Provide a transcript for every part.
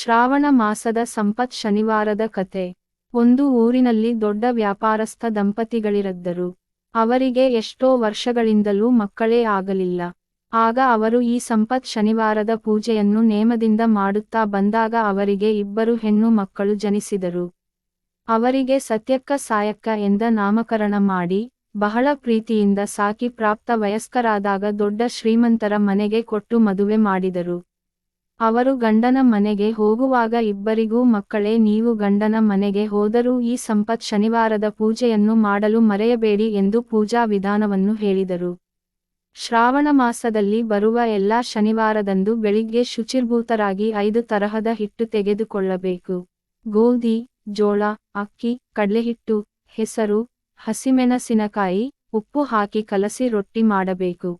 ಶ್ರಾವಣ ಮಾಸದ ಸಂಪತ್ ಶನಿವಾರದ ಕತೆ. ಒಂದು ಊರಿನಲ್ಲಿ ದೊಡ್ಡ ವ್ಯಾಪಾರಸ್ಥ ದಂಪತಿಗಳಿರದ್ದರು. ಅವರಿಗೆ ಎಷ್ಟೋ ವರ್ಷಗಳಿಂದಲೂ ಮಕ್ಕಳೇ ಆಗಲಿಲ್ಲ. ಆಗ ಅವರು ಈ ಸಂಪತ್ ಶನಿವಾರದ ಪೂಜೆಯನ್ನು ನೇಮದಿಂದ ಮಾಡುತ್ತಾ ಬಂದಾಗ ಅವರಿಗೆ ಇಬ್ಬರು ಹೆಣ್ಣು ಮಕ್ಕಳು ಜನಿಸಿದರು. ಅವರಿಗೆ ಸತ್ಯಕ್ಕ ಸಾಯಕ್ಕ ಎಂದ ನಾಮಕರಣ ಮಾಡಿ, ಬಹಳ ಪ್ರೀತಿಯಿಂದ ಸಾಕಿ ಪ್ರಾಪ್ತ ವಯಸ್ಕರಾದಾಗ ದೊಡ್ಡ ಶ್ರೀಮಂತರ ಮನೆಗೆ ಕೊಟ್ಟು ಮದುವೆ ಮಾಡಿದರು. ಅವರು ಗಂಡನ ಮನೆಗೆ ಹೋಗುವಾಗ ಇಬ್ಬರಿಗೂ ಮಕ್ಕಳೇ, ನೀವು ಗಂಡನ ಮನೆಗೆ ಹೋದರೂ ಈ ಸಂಪತ್ ಶನಿವಾರದ ಪೂಜೆಯನ್ನು ಮಾಡಲು ಮರೆಯಬೇಡಿ ಎಂದು ಪೂಜಾ ವಿಧಾನವನ್ನು ಹೇಳಿದರು. ಶ್ರಾವಣ ಮಾಸದಲ್ಲಿ ಬರುವ ಎಲ್ಲಾ ಶನಿವಾರದಂದು ಬೆಳಿಗ್ಗೆ ಶುಚಿರ್ಭೂತರಾಗಿ ಐದು ತರಹದ ಹಿಟ್ಟು ತೆಗೆದುಕೊಳ್ಳಬೇಕು. ಗೋಧಿ, ಜೋಳ, ಅಕ್ಕಿ, ಕಡಲೆಹಿಟ್ಟು, ಹೆಸರು, ಹಸಿಮೆಣಸಿನಕಾಯಿ, ಉಪ್ಪು ಹಾಕಿ ಕಲಸಿ ರೊಟ್ಟಿ ಮಾಡಬೇಕು.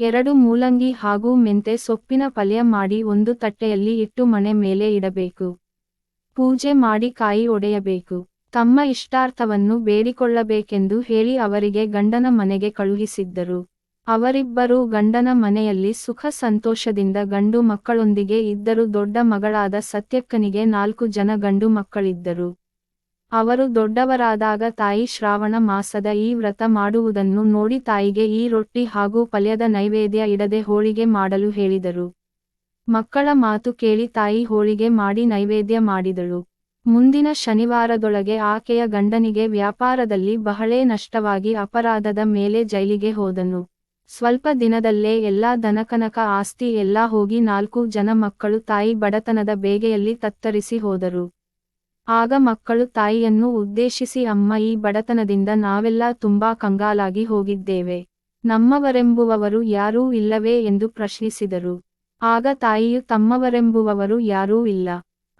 ಎರಡು ಮೂಲಂಗಿ ಹಾಗೂ ಮೆಂತೆ ಸೊಪ್ಪಿನ ಪಲ್ಯ ಮಾಡಿ ಒಂದು ತಟ್ಟೆಯಲ್ಲಿ ಇಟ್ಟು ಮನೆ ಮೇಲೆ ಇಡಬೇಕು. ಪೂಜೆ ಮಾಡಿ ಕಾಯಿ ಒಡೆಯಬೇಕು. ತಮ್ಮ ಇಷ್ಟಾರ್ಥವನ್ನು ಬೇಡಿಕೊಳ್ಳಬೇಕೆಂದು ಹೇಳಿ ಅವರಿಗೆ ಗಂಡನ ಮನೆಗೆ ಕಳುಹಿಸಿದ್ದರು. ಅವರಿಬ್ಬರೂ ಗಂಡನ ಮನೆಯಲ್ಲಿ ಸುಖ ಸಂತೋಷದಿಂದ ಗಂಡು ಮಕ್ಕಳೊಂದಿಗೆ ಇದ್ದರು. ದೊಡ್ಡ ಮಗಳಾದ ಸತ್ಯಕ್ಕನಿಗೆ ನಾಲ್ಕು ಜನ ಗಂಡು ಮಕ್ಕಳಿದ್ದರು. ಅವರು ದೊಡ್ಡವರಾದಾಗ ತಾಯಿ ಶ್ರಾವಣ ಮಾಸದ ಈ ವ್ರತ ಮಾಡುವುದನ್ನು ನೋಡಿ ತಾಯಿಗೆ ಈ ರೊಟ್ಟಿ ಹಾಗೂ ಪಲ್ಯದ ನೈವೇದ್ಯ ಇಡದೆ ಹೋಳಿಗೆ ಮಾಡಲು ಹೇಳಿದರು. ಮಕ್ಕಳ ಮಾತು ಕೇಳಿ ತಾಯಿ ಹೋಳಿಗೆ ಮಾಡಿ ನೈವೇದ್ಯ ಮಾಡಿದಳು. ಮುಂದಿನ ಶನಿವಾರದೊಳಗೆ ಆಕೆಯ ಗಂಡನಿಗೆ ವ್ಯಾಪಾರದಲ್ಲಿ ಬಹಳೇ ನಷ್ಟವಾಗಿ ಅಪರಾಧದ ಮೇಲೆ ಜೈಲಿಗೆ ಹೋದನು. ಸ್ವಲ್ಪ ದಿನದಲ್ಲೇ ಎಲ್ಲಾ ದನಕನಕ ಆಸ್ತಿ ಎಲ್ಲಾ ಹೋಗಿ ನಾಲ್ಕು ಜನ ಮಕ್ಕಳು ತಾಯಿ ಬಡತನದ ಬೇಗೆಯಲ್ಲಿ ತತ್ತರಿಸಿ ಹೋದರು. ಆಗ ಮಕ್ಕಳು ತಾಯಿಯನ್ನು ಉದ್ದೇಶಿಸಿ, ಅಮ್ಮ, ಈ ಬಡತನದಿಂದ ನಾವೆಲ್ಲ ತುಂಬಾ ಕಂಗಾಲಾಗಿ ಹೋಗಿದ್ದೇವೆ. ನಮ್ಮವರೆಂಬುವವರು ಯಾರೂ ಇಲ್ಲವೇ? ಎಂದು ಪ್ರಶ್ನಿಸಿದರು. ಆಗ ತಾಯಿಯು, ತಮ್ಮವರೆಂಬುವವರು ಯಾರೂ ಇಲ್ಲ.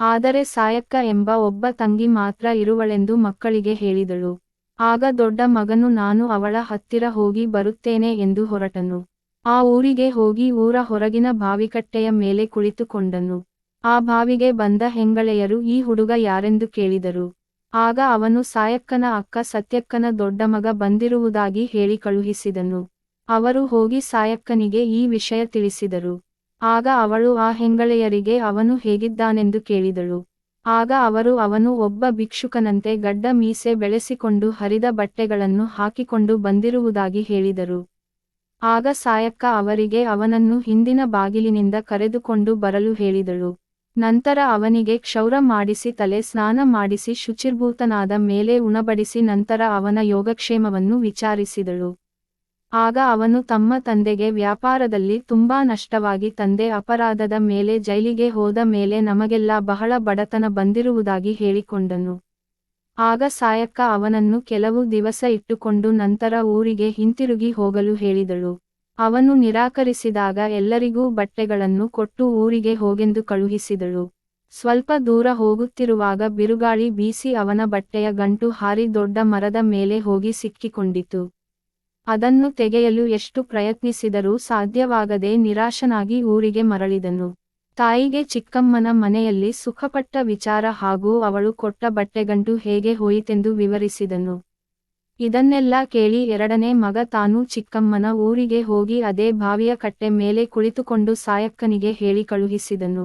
ಆದರೆ ಸಾಯಕ್ಕ ಎಂಬ ಒಬ್ಬ ತಂಗಿ ಮಾತ್ರ ಇರುವಳೆಂದು ಮಕ್ಕಳಿಗೆ ಹೇಳಿದಳು. ಆಗ ದೊಡ್ಡ ಮಗನು, ನಾನು ಅವಳ ಹತ್ತಿರ ಹೋಗಿ ಬರುತ್ತೇನೆ ಎಂದು ಹೊರಟನು. ಆ ಊರಿಗೆ ಹೋಗಿ ಊರ ಹೊರಗಿನ ಬಾವಿಕಟ್ಟೆಯ ಮೇಲೆ ಕುಳಿತುಕೊಂಡನು. ಆ ಬಾವಿಗೆ ಬಂದ ಹೆಂಗಳೆಯರು ಈ ಹುಡುಗ ಯಾರೆಂದು ಕೇಳಿದರು. ಆಗ ಅವನು ಸಾಯಕ್ಕನ ಅಕ್ಕ ಸತ್ಯಕ್ಕನ ದೊಡ್ಡ ಮಗ ಬಂದಿರುವುದಾಗಿ ಹೇಳಿ ಕಳುಹಿಸಿದನು. ಅವರು ಹೋಗಿ ಸಾಯಕ್ಕನಿಗೆ ಈ ವಿಷಯ ತಿಳಿಸಿದರು. ಆಗ ಅವಳು ಆ ಹೆಂಗಳೆಯರಿಗೆ ಅವನು ಹೇಗಿದ್ದಾನೆಂದು ಕೇಳಿದಳು. ಆಗ ಅವರು ಅವನು ಒಬ್ಬ ಭಿಕ್ಷುಕನಂತೆ ಗಡ್ಡ ಮೀಸೆ ಬೆಳೆಸಿಕೊಂಡು ಹರಿದ ಬಟ್ಟೆಗಳನ್ನು ಹಾಕಿಕೊಂಡು ಬಂದಿರುವುದಾಗಿ ಹೇಳಿದರು. ಆಗ ಸಾಯಕ್ಕ ಅವರಿಗೆ ಅವನನ್ನು ಹಿಂದಿನ ಬಾಗಿಲಿನಿಂದ ಕರೆದುಕೊಂಡು ಬರಲು ಹೇಳಿದಳು. ನಂತರ ಅವನಿಗೆ ಕ್ಷೌರ ಮಾಡಿಸಿ ತಲೆ ಸ್ನಾನ ಮಾಡಿಸಿ ಶುಚಿರ್ಭೂತನಾದ ಮೇಲೆ ಉಣಬಡಿಸಿ ನಂತರ ಅವನ ಯೋಗಕ್ಷೇಮವನ್ನು ವಿಚಾರಿಸಿದಳು. ಆಗ ಅವನು ತಮ್ಮ ತಂದೆಗೆ ವ್ಯಾಪಾರದಲ್ಲಿ ತುಂಬಾ ನಷ್ಟವಾಗಿ ತಂದೆ ಅಪರಾಧದ ಮೇಲೆ ಜೈಲಿಗೆ ಹೋದ ಮೇಲೆ ನಮಗೆಲ್ಲ ಬಹಳ ಬಡತನ ಬಂದಿರುವುದಾಗಿ ಹೇಳಿಕೊಂಡನು. ಆಗ ಸಾಯಕ್ಕ ಅವನನ್ನು ಕೆಲವು ದಿವಸ ಇಟ್ಟುಕೊಂಡು ನಂತರ ಊರಿಗೆ ಹಿಂತಿರುಗಿ ಹೋಗಲು ಹೇಳಿದಳು. ಅವನು ನಿರಾಕರಿಸಿದಾಗ ಎಲ್ಲರಿಗೂ ಬಟ್ಟೆಗಳನ್ನು ಕೊಟ್ಟು ಊರಿಗೆ ಹೋಗೆಂದು ಕಳುಹಿಸಿದಳು. ಸ್ವಲ್ಪ ದೂರ ಹೋಗುತ್ತಿರುವಾಗ ಬಿರುಗಾಳಿ ಬೀಸಿ ಅವನ ಬಟ್ಟೆಯ ಗಂಟು ಹಾರಿ ದೊಡ್ಡ ಮರದ ಮೇಲೆ ಹೋಗಿ ಸಿಕ್ಕಿಕೊಂಡಿತು. ಅದನ್ನು ತೆಗೆಯಲು ಎಷ್ಟು ಪ್ರಯತ್ನಿಸಿದರೂ ಸಾಧ್ಯವಾಗದೆ ನಿರಾಶನಾಗಿ ಊರಿಗೆ ಮರಳಿದನು. ತಾಯಿಗೆ ಚಿಕ್ಕಮ್ಮನ ಮನೆಯಲ್ಲಿ ಸುಖಪಟ್ಟ ವಿಚಾರ ಹಾಗೂ ಅವಳು ಕೊಟ್ಟ ಬಟ್ಟೆಗಂಟು ಹೇಗೆ ಹೋಯಿತೆಂದು ವಿವರಿಸಿದನು. ಇದನ್ನೆಲ್ಲ ಕೇಳಿ ಎರಡನೇ ಮಗ ತಾನು ಚಿಕ್ಕಮ್ಮನ ಊರಿಗೆ ಹೋಗಿ ಅದೇ ಬಾವಿಯ ಕಟ್ಟೆ ಮೇಲೆ ಕುಳಿತುಕೊಂಡು ಸಾಯಕ್ಕನಿಗೆ ಹೇಳಿ ಕಳುಹಿಸಿದನು.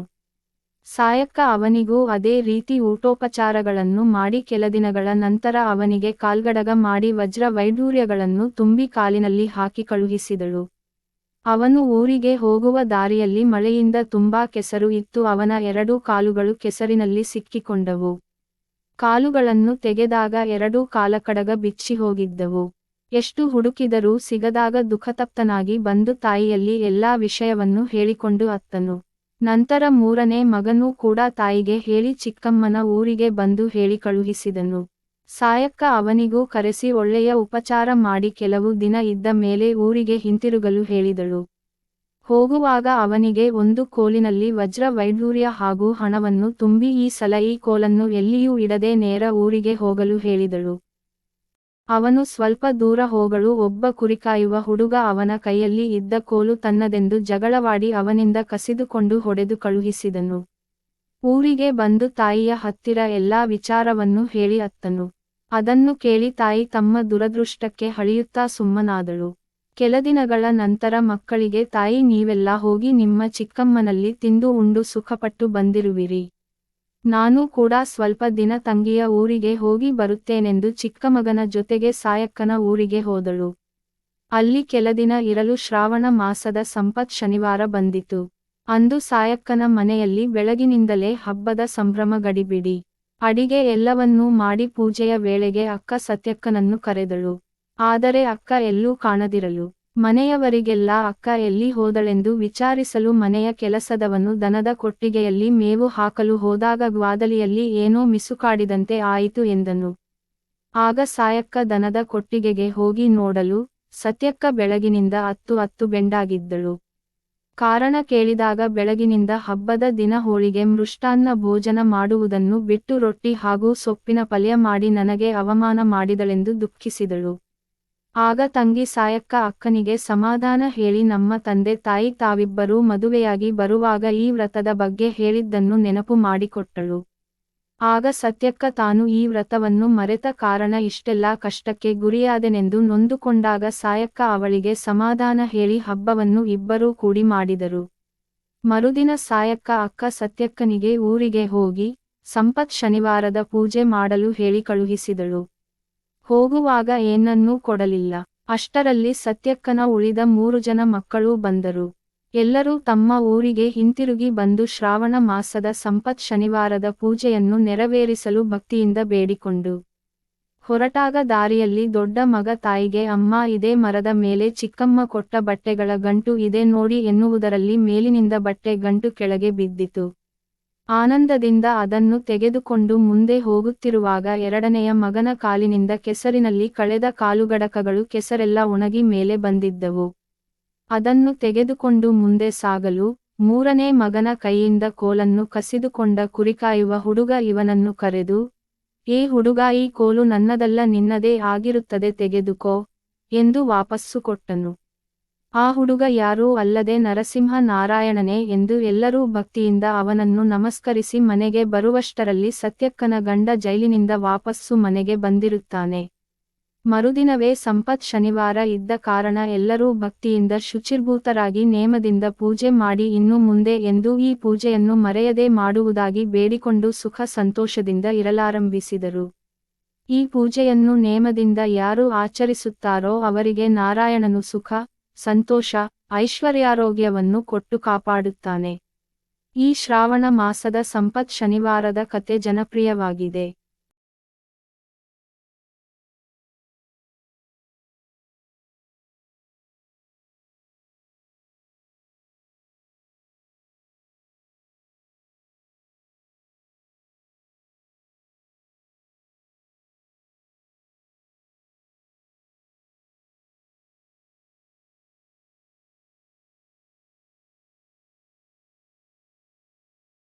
ಸಾಯಕ್ಕ ಅವನಿಗೂ ಅದೇ ರೀತಿ ಊಟೋಪಚಾರಗಳನ್ನು ಮಾಡಿ ಕೆಲ ದಿನಗಳ ನಂತರ ಅವನಿಗೆ ಕಾಲ್ಗಡಗ ಮಾಡಿ ವಜ್ರ ವೈಡೂರ್ಯಗಳನ್ನು ತುಂಬಿ ಕಾಲಿನಲ್ಲಿ ಹಾಕಿ ಕಳುಹಿಸಿದಳು. ಅವನು ಊರಿಗೆ ಹೋಗುವ ದಾರಿಯಲ್ಲಿ ಮಳೆಯಿಂದ ತುಂಬಾ ಕೆಸರು ಇತ್ತು, ಅವನ ಎರಡೂ ಕಾಲುಗಳು ಕೆಸರಿನಲ್ಲಿ ಸಿಕ್ಕಿಕೊಂಡವು. ಕಾಲುಗಳನ್ನು ತೆಗೆದಾಗ ಎರಡೂ ಕಾಲಕಡಗ ಬಿಚ್ಚಿ ಹೋಗಿದ್ದವು. ಎಷ್ಟು ಹುಡುಕಿದರೂ ಸಿಗದಾಗ ದುಃಖತಪ್ತನಾಗಿ ಬಂದು ತಾಯಿಯಲ್ಲಿ ಎಲ್ಲಾ ವಿಷಯವನ್ನು ಹೇಳಿಕೊಂಡು ಅತ್ತನು. ನಂತರ ಮೂರನೇ ಮಗನೂ ಕೂಡ ತಾಯಿಗೆ ಹೇಳಿ ಚಿಕ್ಕಮ್ಮನ ಊರಿಗೆ ಬಂದು ಹೇಳಿ ಕಳುಹಿಸಿದನು. ಸಾಯಕ್ಕ ಅವನಿಗೂ ಕರೆಸಿ ಒಳ್ಳೆಯ ಉಪಚಾರ ಮಾಡಿ ಕೆಲವು ದಿನ ಇದ್ದ ಮೇಲೆ ಊರಿಗೆ ಹಿಂತಿರುಗಲು ಹೇಳಿದಳು. ಹೋಗುವಾಗ ಅವನಿಗೆ ಒಂದು ಕೋಲಿನಲ್ಲಿ ವಜ್ರ ವೈಡೂರ್ಯ ಹಾಗೂ ಹಣವನ್ನು ತುಂಬಿ ಈ ಸಲ ಈ ಕೋಲನ್ನು ಎಲ್ಲಿಯೂ ಇಡದೆ ನೇರ ಊರಿಗೆ ಹೋಗಲು ಹೇಳಿದಳು. ಅವನು ಸ್ವಲ್ಪ ದೂರ ಹೋಗಲು ಒಬ್ಬ ಕುರಿಕಾಯುವ ಹುಡುಗ ಅವನ ಕೈಯಲ್ಲಿ ಇದ್ದ ಕೋಲು ತನ್ನದೆಂದು ಜಗಳವಾಡಿ ಅವನಿಂದ ಕಸಿದುಕೊಂಡು ಹೊಡೆದು ಕಳುಹಿಸಿದನು. ಊರಿಗೆ ಬಂದು ತಾಯಿಯ ಹತ್ತಿರ ಎಲ್ಲಾ ವಿಚಾರವನ್ನು ಹೇಳಿ ಅತ್ತನು. ಅದನ್ನು ಕೇಳಿ ತಾಯಿ ತಮ್ಮ ದುರದೃಷ್ಟಕ್ಕೆ ಹಳಿಯುತ್ತಾ ಸುಮ್ಮನಾದಳು. ಕೆಲ ದಿನಗಳ ನಂತರ ಮಕ್ಕಳಿಗೆ, ತಾಯಿ ನೀವೆಲ್ಲ ಹೋಗಿ ನಿಮ್ಮ ಚಿಕ್ಕಮ್ಮನಲ್ಲಿ ತಿಂದು ಉಂಡು, ಸುಖಪಟ್ಟು ಬಂದಿರುವಿರಿ. ನಾನು ಕೂಡ ಸ್ವಲ್ಪ ದಿನ ತಂಗಿಯ ಊರಿಗೆ ಹೋಗಿ ಬರುತ್ತೇನೆಂದು ಚಿಕ್ಕಮಗನ ಜೊತೆಗೆ ಸಾಯಕ್ಕನ ಊರಿಗೆ ಹೋದಳು. ಅಲ್ಲಿ ಕೆಲದಿನ ಇರಲು ಶ್ರಾವಣ ಮಾಸದ ಸಂಪತ್ ಶನಿವಾರ ಬಂದಿತು. ಅಂದು ಸಾಯಕ್ಕನ ಮನೆಯಲ್ಲಿ ಬೆಳಗಿನಿಂದಲೇ ಹಬ್ಬದ ಸಂಭ್ರಮ ಗಡಿಬಿಡಿ. ಅಡಿಗೆ ಎಲ್ಲವನ್ನೂ ಮಾಡಿ ಪೂಜೆಯ ವೇಳೆಗೆ ಅಕ್ಕ ಸತ್ಯಕ್ಕನನ್ನು ಕರೆದಳು. ಆದರೆ ಅಕ್ಕ ಎಲ್ಲೂ ಕಾಣದಿರಲು. ಮನೆಯವರಿಗೆಲ್ಲ ಅಕ್ಕ ಎಲ್ಲಿ ಹೋದಳೆಂದು ವಿಚಾರಿಸಲು ಮನೆಯ ಕೆಲಸದವನು ದನದ ಕೊಟ್ಟಿಗೆಯಲ್ಲಿ ಮೇವು ಹಾಕಲು ಹೋದಾಗ ಗ್ವಾದಲಿಯಲ್ಲಿ ಏನೋ ಮಿಸುಕಾಡಿದಂತೆ ಆಯಿತು ಎಂದನು. ಆಗ ಸಾಯಕ್ಕ ದನದ ಕೊಟ್ಟಿಗೆಗೆ ಹೋಗಿ ನೋಡಲು ಸತ್ಯಕ್ಕ ಬೆಳಗಿನಿಂದ ಅತ್ತು ಅತ್ತು ಬೆಂಡಾಗಿದ್ದಳು. ಕಾರಣ ಕೇಳಿದಾಗ ಬೆಳಗಿನಿಂದ ಹಬ್ಬದ ದಿನ ಹೋಳಿಗೆ ಮೃಷ್ಟಾನ್ನ ಭೋಜನ ಮಾಡುವುದನ್ನು ಬಿಟ್ಟು ರೊಟ್ಟಿ ಹಾಗೂ ಸೊಪ್ಪಿನ ಪಲ್ಯ ಮಾಡಿ ನನಗೆ ಅವಮಾನ ಮಾಡಿದಳೆಂದು ದುಃಖಿಸಿದಳು. ಆಗ ತಂಗಿ ಸಾಯಕ್ಕ ಅಕ್ಕನಿಗೆ ಸಮಾಧಾನ ಹೇಳಿ ನಮ್ಮ ತಂದೆ ತಾಯಿ ತಾವಿಬ್ಬರೂ ಮದುವೆಯಾಗಿ ಬರುವಾಗ ಈ ವ್ರತದ ಬಗ್ಗೆ ಹೇಳಿದ್ದನ್ನು ನೆನಪು ಮಾಡಿಕೊಟ್ಟಳು. ಆಗ ಸತ್ಯಕ್ಕ ತಾನು ಈ ವ್ರತವನ್ನು ಮರೆತ ಕಾರಣ ಇಷ್ಟೆಲ್ಲಾ ಕಷ್ಟಕ್ಕೆ ಗುರಿಯಾದೆನೆಂದು ನೊಂದುಕೊಂಡಾಗ ಸಾಯಕ್ಕ ಅವಳಿಗೆ ಸಮಾಧಾನ ಹೇಳಿ ಹಬ್ಬವನ್ನು ಇಬ್ಬರೂ ಕೂಡಿ ಮಾಡಿದರು. ಮರುದಿನ ಸಾಯಕ್ಕ ಅಕ್ಕ ಸತ್ಯಕ್ಕನಿಗೆ ಊರಿಗೆ ಹೋಗಿ, ಸಂಪತ್ ಶನಿವಾರದ ಪೂಜೆ ಮಾಡಲು ಹೇಳಿ ಕಳುಹಿಸಿದಳು. ಹೋಗುವಾಗ ಏನನ್ನೂ ಕೊಡಲಿಲ್ಲ. ಅಷ್ಟರಲ್ಲಿ ಸತ್ಯಕ್ಕನ ಉಳಿದ ಮೂರು ಜನ ಮಕ್ಕಳೂ ಬಂದರು. ಎಲ್ಲರೂ ತಮ್ಮ ಊರಿಗೆ ಹಿಂತಿರುಗಿ ಬಂದು ಶ್ರಾವಣ ಮಾಸದ ಸಂಪತ್ ಶನಿವಾರದ ಪೂಜೆಯನ್ನು ನೆರವೇರಿಸಲು ಭಕ್ತಿಯಿಂದ ಬೇಡಿಕೊಂಡು. ಹೊರಟಾಗ ದಾರಿಯಲ್ಲಿ ದೊಡ್ಡ ಮಗ ತಾಯಿಗೆ, ಅಮ್ಮ, ಇದೇ ಮರದ ಮೇಲೆ ಚಿಕ್ಕಮ್ಮ ಕೊಟ್ಟ ಬಟ್ಟೆಗಳ ಗಂಟು ಇದೆ ನೋಡಿ ಎನ್ನುವುದರಲ್ಲಿ ಮೇಲಿನಿಂದ ಬಟ್ಟೆ ಗಂಟು ಕೆಳಗೆ ಬಿದ್ದಿತು. ಆನಂದದಿಂದ ಅದನ್ನು ತೆಗೆದುಕೊಂಡು ಮುಂದೆ ಹೋಗುತ್ತಿರುವಾಗ ಎರಡನೆಯ ಮಗನ ಕಾಲಿನಿಂದ ಕೆಸರಿನಲ್ಲಿ ಕಳೆದ ಕಾಲುಗಡಕಗಳು ಕೆಸರೆಲ್ಲ ಒಣಗಿ ಮೇಲೆ ಬಂದಿದ್ದವು. ಅದನ್ನು ತೆಗೆದುಕೊಂಡು ಮುಂದೆ ಸಾಗಲು ಮೂರನೇ ಮಗನ ಕೈಯಿಂದ ಕೋಲನ್ನು ಕಸಿದುಕೊಂಡ ಕುರಿಕಾಯುವ ಹುಡುಗ ಇವನನ್ನು ಕರೆದು, ಏ ಹುಡುಗ, ಈ ಕೋಲು ನನ್ನದಲ್ಲ, ನಿನ್ನದೇ ಆಗಿರುತ್ತದೆ, ತೆಗೆದುಕೋ ಎಂದು ವಾಪಸ್ಸು ಕೊಟ್ಟನು. ಆ ಹುಡುಗ ಯಾರೂ ಅಲ್ಲದೆ ನರಸಿಂಹ ನಾರಾಯಣನೇ ಎಂದು ಎಲ್ಲರೂ ಭಕ್ತಿಯಿಂದ ಅವನನ್ನು ನಮಸ್ಕರಿಸಿ ಮನೆಗೆ ಬರುವಷ್ಟರಲ್ಲಿ ಸತ್ಯಕ್ಕನ ಗಂಡ ಜೈಲಿನಿಂದ ವಾಪಸ್ಸು ಮನೆಗೆ ಬಂದಿರುತ್ತಾನೆ. ಮರುದಿನವೇ ಸಂಪತ್ ಶನಿವಾರ ಇದ್ದ ಕಾರಣ ಎಲ್ಲರೂ ಭಕ್ತಿಯಿಂದ ಶುಚಿರ್ಭೂತರಾಗಿ ನೇಮದಿಂದ ಪೂಜೆ ಮಾಡಿ ಇನ್ನು ಮುಂದೆ ಎಂದು ಈ ಪೂಜೆಯನ್ನು ಮರೆಯದೆ ಮಾಡುವುದಾಗಿ ಬೇಡಿಕೊಂಡು ಸುಖ ಸಂತೋಷದಿಂದ ಇರಲಾರಂಭಿಸಿದರು. ಈ ಪೂಜೆಯನ್ನು ನೇಮದಿಂದ ಯಾರು ಆಚರಿಸುತ್ತಾರೋ ಅವರಿಗೆ ನಾರಾಯಣನು ಸುಖ ಸಂತೋಷ ಐಶ್ವರ್ಯಾರೋಗ್ಯವನ್ನು ಕೊಟ್ಟು ಕಾಪಾಡುತ್ತಾನೆ. ಈ ಶ್ರಾವಣ ಮಾಸದ ಸಂಪತ್ ಶನಿವಾರದ ಕತೆ ಜನಪ್ರಿಯವಾಗಿದೆ.